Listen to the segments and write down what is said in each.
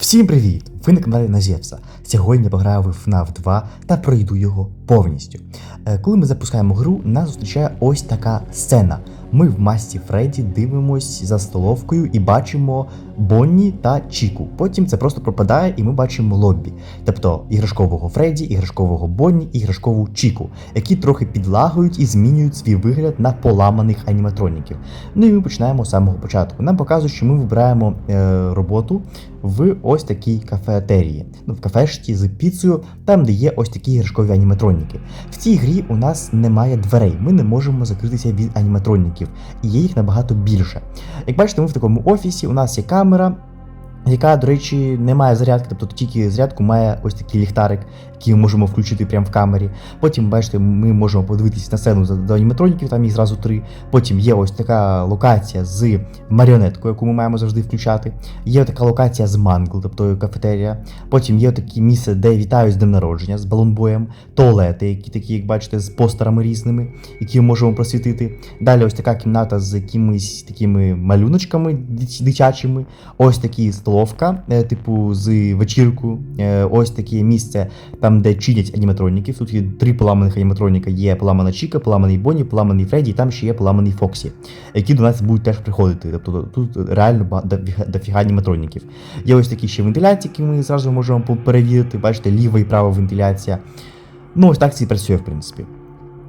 Всім привіт! Ви на каналі Назєвса. Сьогодні я пограю в FNAF 2 та пройду його повністю. Е, Коли ми запускаємо гру, нас зустрічає ось така сцена. Ми в масці Фредді дивимось за столовкою і бачимо Бонні та Чіку. Потім це просто пропадає, і ми бачимо лоббі. Тобто іграшкового Фредді, іграшкового Бонні, іграшкову Чіку, які трохи підлагують і змінюють свій вигляд на поламаних аніматроніків. Ну і ми починаємо з самого початку. Нам показують, що ми вибираємо е, роботу в ось такій кафетерії. Ну, в кафешці з піцею, там, де є ось такі іграшкові аніматроніки. В цій грі у нас немає дверей, ми не можемо закритися від аніматроніків, і є їх набагато більше. Як бачите, ми в такому офісі, у нас є камера. Яка, до речі, не має зарядки, тобто тільки зарядку має ось такий ліхтарик, який ми можемо включити прямо в камері. Потім, бачите, ми можемо подивитися на сцену за- до аніматроніків, там їх зразу три. Потім є ось така локація з маріонеткою, яку ми маємо завжди включати. Є така локація з мангл, тобто кафетерія. Потім є таке місце, де вітають з днем народження з балонбоєм, туалети, які такі, як бачите, з постерами різними, які ми можемо просвітити. Далі ось така кімната з якимись такими малюночками дитячими. Ось такі столовка, е, типу з вечірку. Е, Ось таке місце, там, де чинять аніматроніків. Тут є три поламаних аніматроніка. Є поламана Чіка, поламаний Бонні, поламаний Фредді, і там ще є поламаний Фоксі, які до нас будуть теж приходити. Тобто тут реально дофіга- дофіга аніматроніків. Є ось такі ще вентиляції, які ми зразу можемо перевірити. Бачите, ліва і права вентиляція. Ну, ось так це і працює, в принципі.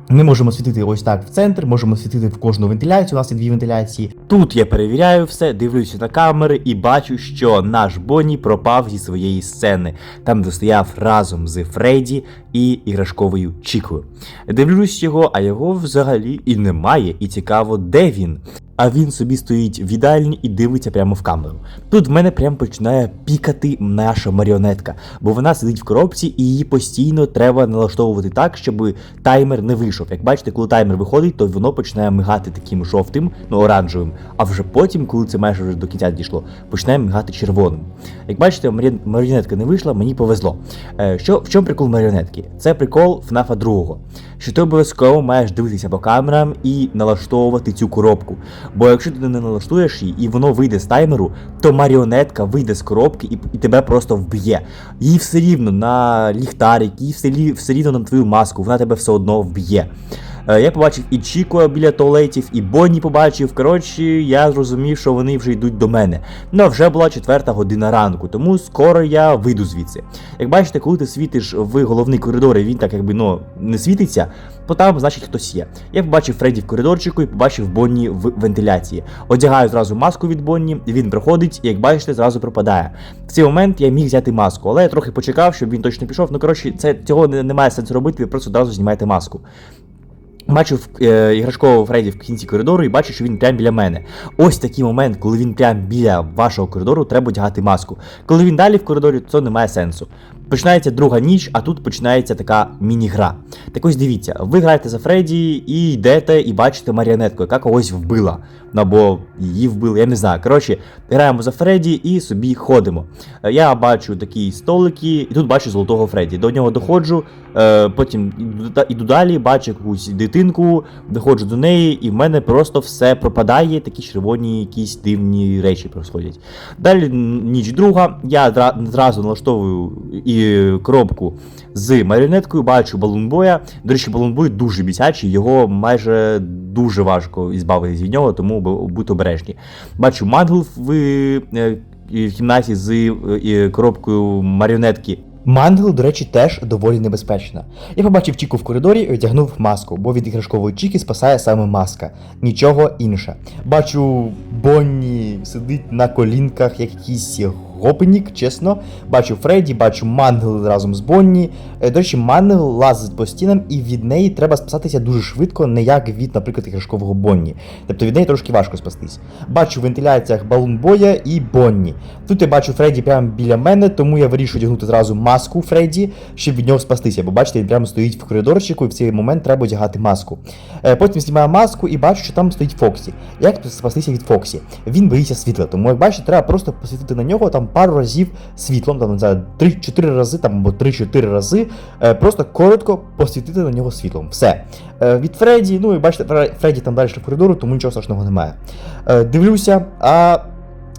Ми можемо світити ось так в центр, можемо світити в кожну вентиляцію. У нас є дві вентиляції. Тут я перевіряю все, дивлюся на камери і бачу, що наш Бонні пропав зі своєї сцени, там де стояв разом з Фредді і іграшковою Чікою. Дивлюсь його, а його взагалі і немає, і цікаво, де він. А він собі стоїть в їдальні і дивиться прямо в камеру. Тут в мене прямо починає пікати наша маріонетка, бо вона сидить в коробці і її постійно треба налаштовувати так, щоб таймер не вийшов. Як бачите, коли таймер виходить, то воно починає мигати таким жовтим, ну оранжевим. А вже потім, коли це майже вже до кінця дійшло, починає мигати червоним. Як бачите, маріонетка не вийшла, мені повезло. Е, що, в чому прикол маріонетки? Це прикол ФНАФа 2. Що ти обов'язково маєш дивитися по камерам і налаштовувати цю коробку. Бо якщо ти не налаштуєш її і воно вийде з таймеру, то маріонетка вийде з коробки і, і тебе просто вб'є. Їй все рівно на ліхтарик, їй все, все рівно на твою маску, вона тебе все одно вб'є. Е, Я побачив і Чіко біля туалетів, і Бонні побачив. Коротше, я зрозумів, що вони вже йдуть до мене. Ну а вже була четверта година ранку, тому скоро я вийду звідси. Як бачите, коли ти світиш в головний коридор, і він так якби ну не світиться, то там, значить, хтось є. Я побачив Фредді в коридорчику і побачив Бонні в вентиляції. Одягаю зразу маску від Бонні, він приходить, і як бачите, зразу пропадає. В цей момент я міг взяти маску, але я трохи почекав, щоб він точно пішов. Ну коротше, це цього немає сенсу робити, ви просто одразу знімаєте маску. Бачив е, іграшкового Фредді в кінці коридору і бачу, що він прямо біля мене. Ось такий момент, коли він прямо біля вашого коридору, треба одягати маску. Коли він далі в коридорі, то це не має сенсу. Починається друга ніч, а тут починається така міні-гра. Так ось дивіться, ви граєте за Фредді і йдете і бачите маріонетку, яка когось вбила. Ну, Або її вбили, я не знаю. Коротше, граємо за Фредді і собі ходимо. Е, Я бачу такі столики, і тут бачу золотого Фредді. До нього доходжу, е, потім іду далі, бачу якусь дитинку, доходжу до неї, і в мене просто все пропадає, такі червоні якісь дивні речі происходять. Далі ніч друга, я зразу налаштовую і коробку з маріонеткою, бачу балунбоя. До речі, балунбой дуже бісячий, його майже дуже важко ізбавитись від нього, тому бу- будьте обережні. Бачу мангл в, е, в кімнаті з е, коробкою маріонетки. Мангл, до речі, теж доволі небезпечна. Я побачив Чіку в коридорі і одягнув маску, бо від іграшкової Чіки спасає саме маска, нічого інше. Бачу, Бонні сидить на колінках, як якийсь гопнік, чесно. Бачу Фредді, бачу Мангл разом з Бонні. Е, До речі, Мангл лазить по стінам, і від неї треба спасатися дуже швидко, не як від, наприклад, іграшкового Бонні. Тобто від неї трошки важко спастись. Бачу в вентиляціях балун Боя і Бонні. Тут я бачу Фредді прямо біля мене, тому я вирішую одягнути зразу маску Фредді, щоб від нього спастися. Бо бачите, він прямо стоїть в коридорчику, і в цей момент треба одягати маску. Е, Потім знімаю маску і бачу, що там стоїть Фоксі. Як спастися від Фоксі? Він боїться світла, тому як бачите, треба просто посвітити на нього там пару разів світлом, там не знаю, 3-4 рази там або 3-4 рази. е, Просто коротко посвітити на нього світлом. Все. Е, Від Фредді, ну і бачите, Фре- Фредді там далі в коридору, тому нічого страшного немає. Е, Дивлюся, а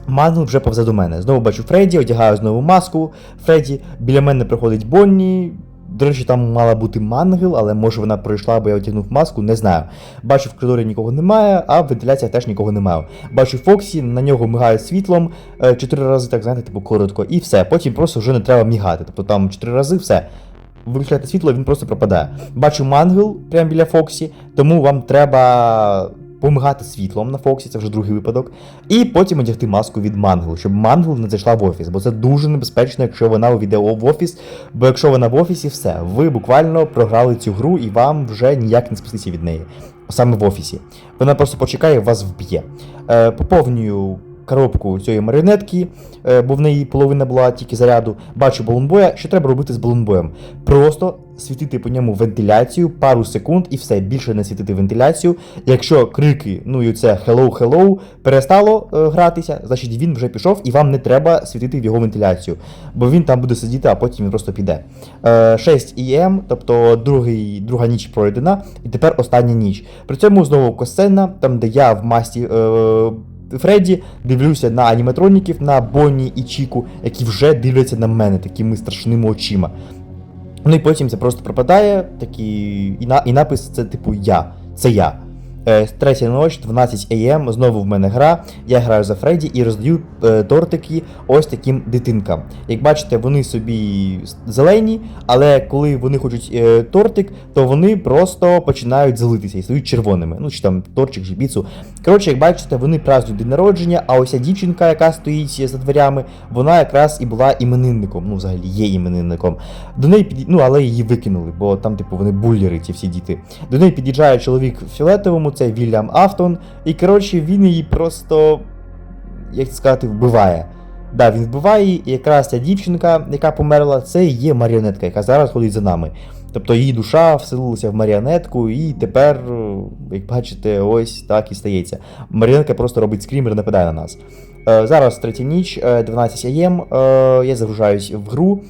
Мангл вже повзе до мене. Знову бачу Фредді, одягаю знову маску Фредді. Біля мене приходить Бонні. До речі, там мала бути мангел, але може вона пройшла, бо я одягнув маску, не знаю. Бачу, в коридорі нікого немає, а в вентиляціях теж нікого немає. Бачу Фоксі, на нього мигає світлом е, чотири рази, так знаєте, типу коротко, і все. Потім просто вже не треба мігати. Тобто там чотири рази все. Виключаєте світло, він просто пропадає. Бачу мангел прямо біля Фоксі, тому вам треба помигати світлом на Фоксі, це вже другий випадок. І потім одягти маску від мангл, щоб мангл не зайшла в офіс, бо це дуже небезпечно, якщо вона увійде в офіс. Бо якщо вона в офісі, все, ви буквально програли цю гру і вам вже ніяк не спастися від неї. Саме в офісі. Вона просто почекає, вас вб'є. Е, поповнюю коробку цієї маріонетки, е, бо в неї половина була тільки заряду. Бачу балонбоя. Що треба робити з балонбоєм? Просто світити по ньому вентиляцію пару секунд і все, більше не світити вентиляцію. Якщо крики, ну і це hello, hello, перестало е, гратися, значить він вже пішов і вам не треба світити в його вентиляцію, бо він там буде сидіти, а потім він просто піде. Е, 6 EM, тобто другий, друга ніч пройдена, і тепер остання ніч. При цьому знову косцена, там де я в масті. Фредді дивлюся на аніматроніків, на Бонні і Чіку, які вже дивляться на мене такими страшними очима. Ну і потім це просто пропадає, такий, і, на, і напис це типу я. Це я. Третя ніч, 12 АМ, знову в мене гра. Я граю за Фредді і роздаю е, тортики ось таким дитинкам. Як бачите, вони собі зелені, але коли вони хочуть е, тортик, то вони просто починають залитися і стають червоними. Ну чи там тортик, чи піцу. Коротше, як бачите, вони празднують день народження, а ось дівчинка, яка стоїть за дверями, вона якраз і була іменинником. Ну, взагалі є іменинником. До неї піді... ну, але її викинули, бо там, типу, вони буллери, ці всі діти. До неї під'їжджає чоловік в фіолетовому, це Вільям Афтон. І коротше, він її просто, як сказати, вбиває. Да, він вбиває і якраз ця дівчинка, яка померла, це є маріонетка, яка зараз ходить за нами. Тобто її душа вселилася в маріонетку, і тепер, як бачите, ось так і стається. Маріонетка просто робить скрімер, нападає на нас. Е, зараз третя ніч, е, 12 АМ, е, я загружаюсь в гру.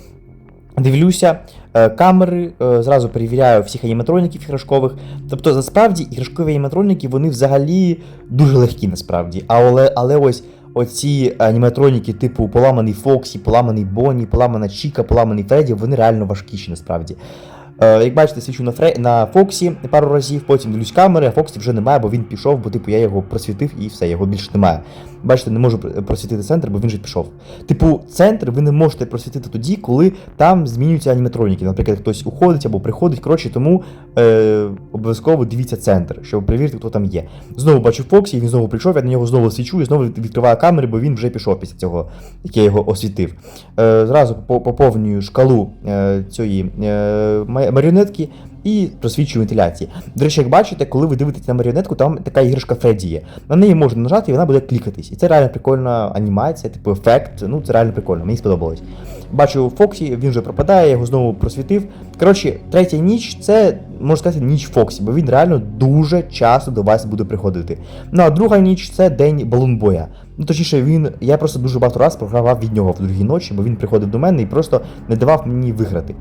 Дивлюся е, камери, е, зразу перевіряю всіх аніматроніків іграшкових. Тобто, насправді, іграшкові аніматроніки вони взагалі дуже легкі, насправді. Але, але ось оці аніматроніки, типу поламаний Фоксі, поламаний Бонні, поламана Чіка, поламаний Фредді, вони реально важкіші насправді. Е, як бачите, свічу на Фре... на Фоксі пару разів, потім дивлюсь камери, а Фоксі вже немає, бо він пішов, бо типу я його просвітив і все, його більше немає. Бачите, не можу просвітити центр, бо він же пішов. Типу, центр ви не можете просвітити тоді, коли там змінюються аніматроніки. Наприклад, хтось уходить або приходить. Коротше, тому е, обов'язково дивіться центр, щоб перевірити, хто там є. Знову бачу Фоксі, він знову прийшов, я на нього знову свічу і знову відкриваю камери, бо він вже пішов після цього, як я його освітив. Е, зразу поповнюю шкалу е, цієї е, маріонетки і просвічую вентиляції. До речі, як бачите, коли ви дивитесь на маріонетку, там така іграшка Фредді є. На неї можна нажати, і вона буде клікатись. І це реально прикольна анімація, типу ефект. Ну, це реально прикольно, мені сподобалось. Бачу Фоксі, він вже пропадає, я його знову просвітив. Коротше, третя ніч це, можна сказати, ніч Фоксі, бо він реально дуже часто до вас буде приходити. Ну а друга ніч це день балунбоя. Ну, точніше, він. Я просто дуже багато раз програвав від нього в другій ночі, бо він приходив до мене і просто не давав мені виграти.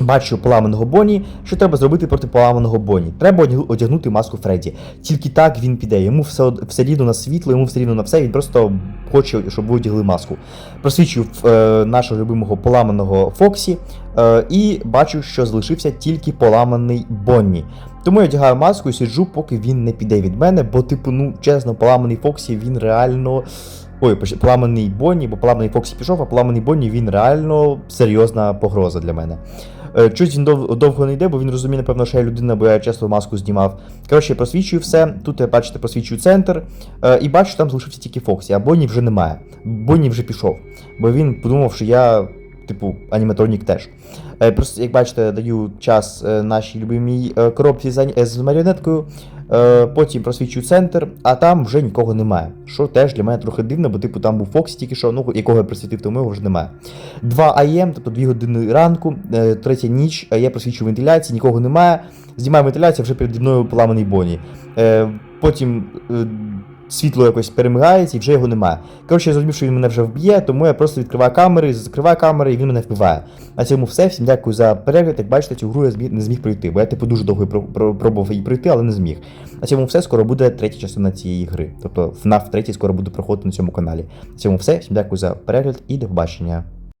Бачу поламаного Бонні. Що треба зробити проти поламаного Бонні? Треба одягнути маску Фредді. Тільки так він піде. Йому все, все рівно на світло, йому все рівно на все. Він просто хоче, щоб ви одягли маску. Просвічую е, нашого любимого поламаного Фоксі. Е, і бачу, що залишився тільки поламаний Бонні. Тому я одягаю маску і сиджу, поки він не піде від мене, бо, типу, ну, чесно, поламаний Фоксі, він реально. Ой, поламаний Бонні, бо поламаний Фоксі пішов, а поламаний Бонні він реально серйозна погроза для мене. Е, Чуть він дов- довго не йде, бо він розуміє, напевно, що я людина, бо я часто маску знімав. Коротше, я просвічую все. Тут я бачите, просвічую центр. е, І бачу, там залишився тільки Фоксі, а Бонні вже немає. Бонні вже пішов. Бо він подумав, що я, типу, аніматронік теж. Е, Просто, як бачите, даю час е, нашій любимій е, коробці з маріонеткою. Е, Потім просвічую центр, а там вже нікого немає. Що теж для мене трохи дивно, бо типу там був Фокс тільки що, ну якого я просвітив, тому його вже немає. 2 АМ, тобто 2 години ранку, е, третя ніч, е, я просвічую вентиляцію, нікого немає. Знімаю вентиляцію, вже переді мною поламаний Бонні. Е, Потім світло якось перемигається і вже його немає. Коротше, я зрозумів, що він мене вже вб'є, тому я просто відкриваю камери, закриваю камери, і він мене вбиває. На цьому все. Всім дякую за перегляд. Як бачите, цю гру я не зміг пройти, бо я типу дуже довго про- про- пробував її пройти, але не зміг. На цьому все. Скоро буде третя частина цієї гри. Тобто FNAF 3 скоро буде проходити на цьому каналі. На цьому все. Всім дякую за перегляд і до побачення.